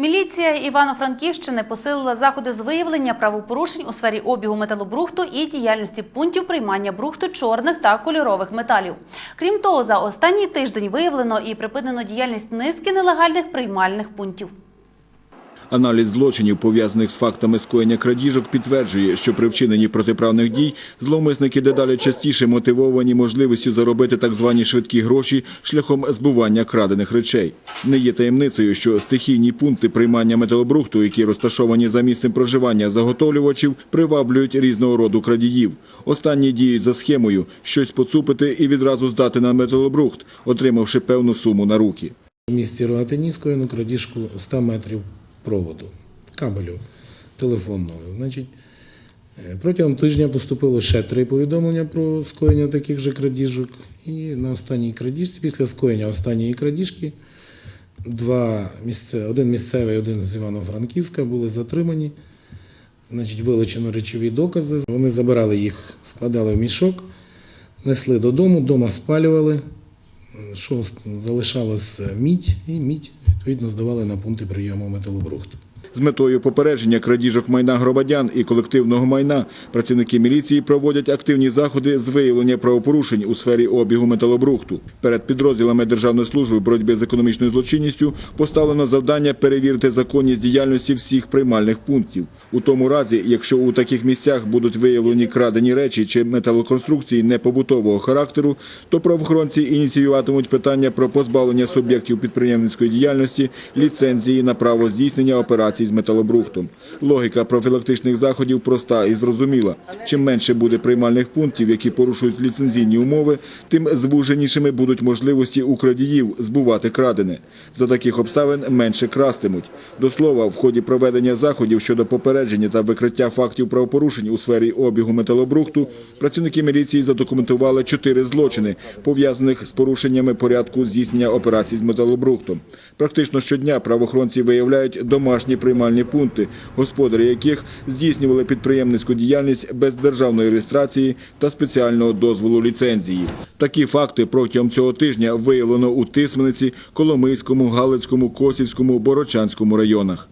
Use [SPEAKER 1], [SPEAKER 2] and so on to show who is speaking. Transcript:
[SPEAKER 1] Міліція Івано-Франківщини посилила заходи з виявлення правопорушень у сфері обігу металобрухту і діяльності пунктів приймання брухту чорних та кольорових металів. Крім того, за останній тиждень виявлено і припинено діяльність низки нелегальних приймальних пунктів.
[SPEAKER 2] Аналіз злочинів, пов'язаних з фактами скоєння крадіжок, підтверджує, що при вчиненні протиправних дій зловмисники дедалі частіше мотивовані можливістю заробити так звані швидкі гроші шляхом збування крадених речей. Не є таємницею, що стихійні пункти приймання металобрухту, які розташовані за місцем проживання заготовлювачів, приваблюють різного роду крадіїв. Останні діють за схемою щось поцупити і відразу здати на металобрухт, отримавши певну суму на руки.
[SPEAKER 3] В місті Рогатині скоєно крадіжку 100 метрів проводу, кабелю телефонного. Значить, е, протягом тижня поступило ще три повідомлення про скоєння таких же крадіжок. І на останній крадіжці, після скоєння останньої крадіжки, два місце, один місцевий, один з Івано-Франківська були затримані. Значить, вилучено речові докази. Вони забирали їх, складали в мішок, несли додому, вдома спалювали що залишалась мідь, і мідь відповідно здавали на пункти прийому металобрухту.
[SPEAKER 2] З метою попередження крадіжок майна громадян і колективного майна працівники міліції проводять активні заходи з виявлення правопорушень у сфері обігу металобрухту. Перед підрозділами Державної служби боротьби з економічною злочинністю поставлено завдання перевірити законність діяльності всіх приймальних пунктів. У тому разі, якщо у таких місцях будуть виявлені крадені речі чи металоконструкції непобутового характеру, то правоохоронці ініціюватимуть питання про позбавлення суб'єктів підприємницької діяльності ліцензії на право здійснення операцій з металобрухтом. Логіка профілактичних заходів проста і зрозуміла. Чим менше буде приймальних пунктів, які порушують ліцензійні умови, тим звуженішими будуть можливості у крадіїв збувати крадене. За таких обставин менше крастимуть. До слова, в ході проведення заходів щодо попередження та викриття фактів правопорушень у сфері обігу металобрухту, працівники міліції задокументували чотири злочини, пов'язаних з порушеннями порядку здійснення операцій з металобрухтом. Практично щодня правоохоронці виявляють домашні приймальні пункти, господарі яких здійснювали підприємницьку діяльність без державної реєстрації та спеціального дозволу ліцензії. Такі факти протягом цього тижня виявлено у Тисмениці, Коломийському, Галицькому, Косівському, Борочанському районах.